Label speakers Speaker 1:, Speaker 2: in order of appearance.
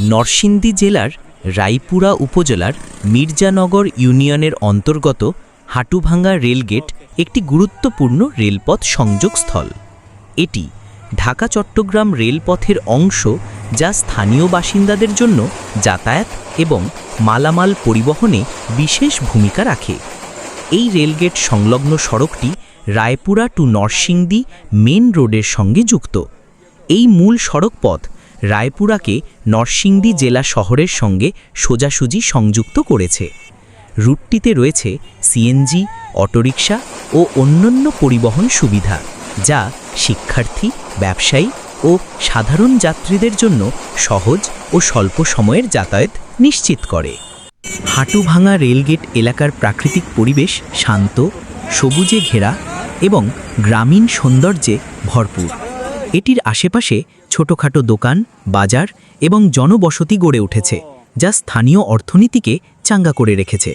Speaker 1: নরসিংদী জেলার রায়পুরা উপজেলার মির্জানগর ইউনিয়নের অন্তর্গত হাটুভাঙ্গা রেলগেট একটি গুরুত্বপূর্ণ রেলপথ সংযোগস্থল। এটি ঢাকা চট্টগ্রাম রেলপথের অংশ যা স্থানীয় বাসিন্দাদের জন্য যাতায়াত এবং মালামাল পরিবহনে বিশেষ ভূমিকা রাখে। এই রেলগেট সংলগ্ন সড়কটি রায়পুরা টু নরসিংদী মেন রোডের সঙ্গে যুক্ত। এই মূল সড়ক পথ রায়পুরাকে নরসিংদী জেলা শহরের সঙ্গে সোজাসুজি সংযুক্ত করেছে। রুটটিতে রয়েছে সিএনজি অটোরিকশা ও অন্যান্য পরিবহন সুবিধা, যা শিক্ষার্থী, ব্যবসায়ী ও সাধারণ যাত্রীদের জন্য সহজ ও স্বল্প সময়ের যাতায়াত নিশ্চিত করে। হাটুভাঙা রেলগেট এলাকার প্রাকৃতিক পরিবেশ শান্ত, সবুজে ঘেরা এবং গ্রামীণ সৌন্দর্যে ভরপুর। এটির আশেপাশে ছোটখাটো দোকান, বাজার এবং জনবসতি গড়ে উঠেছে, যা স্থানীয় অর্থনীতিকে চাঙ্গা করে রেখেছে।